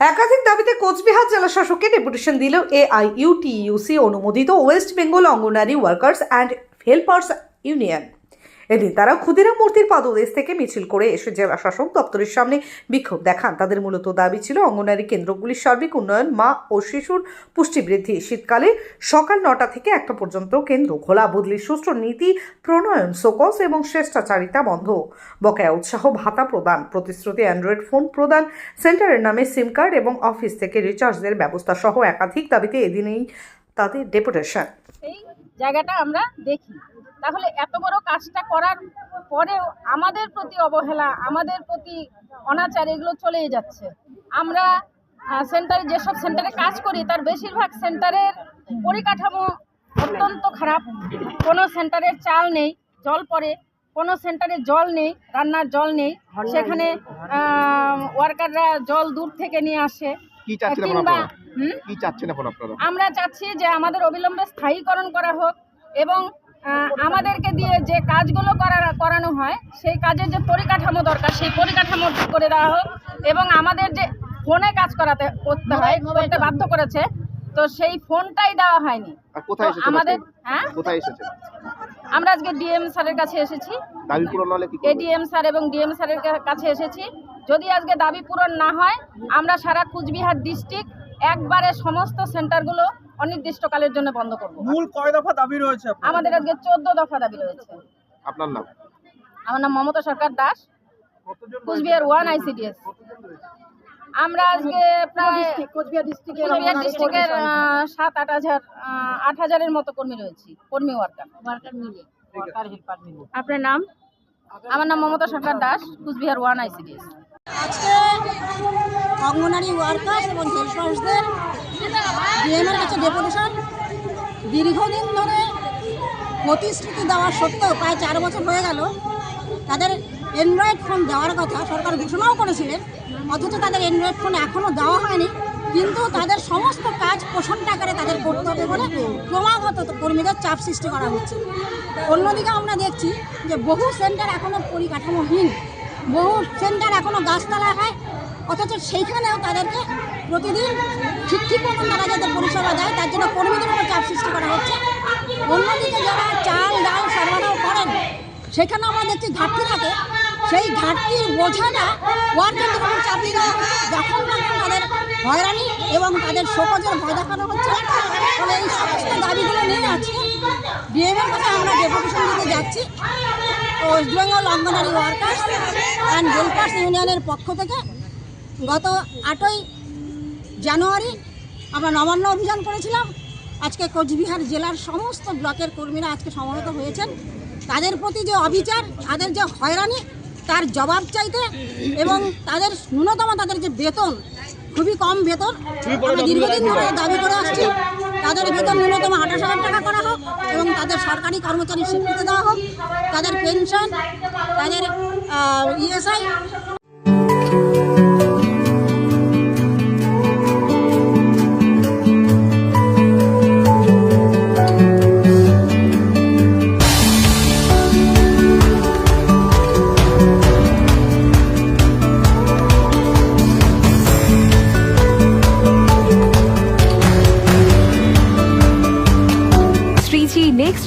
একাধিক দাবিতে কোচবিহার জেলা শাসককে ডেপুটেশন দিল এআইইউটিইউসি অনুমোদিত West Bengal Anganwadi workers and helpers union. এদিন তারা ক্ষুদিরাম মূর্তির পাদদেশ থেকে মিছিল করে এসে জেলা শাসক দপ্তরের সামনে বিক্ষোভ দেখান। তাদের মূলত দাবি ছিল অঙ্গনারী কেন্দ্রগুলির সার্বিক উন্নয়ন, মা ও শিশুর পুষ্টি বৃদ্ধি শীতকালে সকাল নটা থেকে একটা পর্যন্ত কেন্দ্র খোলা। বদলি সুষ্ঠু নীতি, প্রণয়ন, সোকস এবং শ্রেষ্টাচারিতা বন্ধ। বকেয়া উৎসাহ, ভাতা প্রদান, প্রতিশ্রুতি অ্যান্ড্রয়েড ফোন প্রদান, সেন্টারের নামে সিম কার্ড এবং অফিস থেকে রিচার্জের ব্যবস্থা সহ একাধিক দাবিতে এদিনেই তাদের ডেপুটেশন। সেই জায়গাটা আমরা দেখি। তাহলে এত বড় কাজটা করার পরেও আমাদের প্রতি অবহেলা আমাদের প্রতি অনাচার এগুলো চলেই যাচ্ছে। আমরা সেন্টারে যেসব সেন্টারে কাজ করি তার বেশিরভাগ সেন্টারের পরিকাঠামো অত্যন্ত খারাপ। কোনো সেন্টারের চাল নেই জল পড়ে। কোনো সেন্টারে জল নেই রান্নার জল নেই। সেখানে ওয়ার্কাররা জল দূর থেকে নিয়ে আসে। কিংবা আমরা চাচ্ছি যে আমাদের অবিলম্বে স্থায়ীকরণ করা হোক এবং আমাদেরকে দিয়ে যে কাজগুলো করা করানো হয় সেই কাজের যে পরিকাঠামো দরকার সেই পরিকাঠামো করে দেওয়া হোক এবং আমাদের যে ফোনে কাজ করাতে করতে হয় করতে বাধ্য করেছে তো সেই ফোনটাই দেওয়া হয়নি। আমাদের হ্যাঁ? কোথায় এসেছেন? আমরা আজকে ডিএম স্যারের কাছে এসেছি। দাবি পূরণ হলে কি এডিএম স্যার এবং ডিএম স্যারের কাছে এসেছি। যদি আজকে দাবি পূরণ না হয় আমরা সারা কুচবিহার ডিস্ট্রিক্ট একবারে সমস্ত সেন্টারগুলো অনির্দিষ্টকালের জন্য বন্ধ করব। মূল কয় দফা দাবি রয়েছে আমাদের আজকে চোদ্দ দফা দাবি রয়েছে। আপনার নাম? আমার নাম মমতা সরকার দাস কুচবিহার ওয়ান আইসিডিএস। আমরা আজকে প্রায় কোচবিহার ডিস্ট্রিক্টের সাত আট হাজার আট হাজারের মতো কর্মী রয়েছি কর্মী ওয়ার্কার। ওয়ার্কার মিলে আপনার নাম? আমার নাম? Mamata Sarkar Das Coochbehar one ICDS. আজকে অঙ্গনারী ওয়ার্কার্স এবং হেল্পার্সদের ডিএমের কাছে ডেপুটেশন। দীর্ঘদিন ধরে প্রতিশ্রুতি দেওয়া সত্ত্বেও প্রায় চার বছর হয়ে গেল। তাদের অ্যান্ড্রয়েড ফোন দেওয়ার কথা সরকার ঘোষণাও করেছিলেন, অথচ তাদের অ্যান্ড্রয়েড ফোন এখনও দেওয়া হয়নি। কিন্তু তাদের সমস্ত কাজ পোষণ টাকারে তাদের করতে হবে বলে ক্রমাগত কর্মীদের চাপ সৃষ্টি করা হচ্ছে। অন্যদিকে আমরা দেখছি যে বহু সেন্টার এখনও পরিকাঠামোহীন। বহু সেন্টার এখনও গাছতলা হয়, অথচ সেইখানেও তাদেরকে প্রতিদিন ঠিক ঠিক মতন তারা যাদের পরিষেবা দেয়, তার জন্য কর্মীদের উপর চাপ সৃষ্টি করা হচ্ছে। অন্যদিকে যারা চাল, ডাল সরবরাহ করেন সেখানে আমরা দেখছি ঘাটতি থাকে। সেই ঘাটতির বোঝাটা ওয়ার্কারদের উপর চাপিয়ে দেওয়া হচ্ছে যখন তখন তাদের হয়রানি এবং তাদের শোকজের ভয় দেখানো হচ্ছে। ফলে এই সমস্ত দাবিগুলো নিয়ে আজকে ডিএমের কাছে আমরা ডেপুটেশন দিতে যাচ্ছি West Bengal Anganwadi workers and helpers ইউনিয়নের পক্ষ থেকে গত আটই জানুয়ারি আমরা নবান্ন অভিযান করেছিলাম। আজকে কোচবিহার জেলার সমস্ত ব্লকের কর্মীরা আজকে সমবেত হয়েছেন। তাদের প্রতি যে অবিচার, তাদের যে হয়রানি, তার জবাব চাইতে এবং তাদের ন্যূনতম তাদের যে বেতন, খুবই কম বেতন, আমরা দীর্ঘদিন ধরে দাবি করে আসছি। তাদের বেতন ন্যূনতম আঠাশ হাজার টাকা করা হোক এবং তাদের সরকারি কর্মচারী স্বীকৃতি দেওয়া হোক তাদের পেনশন তাদের ইএসআই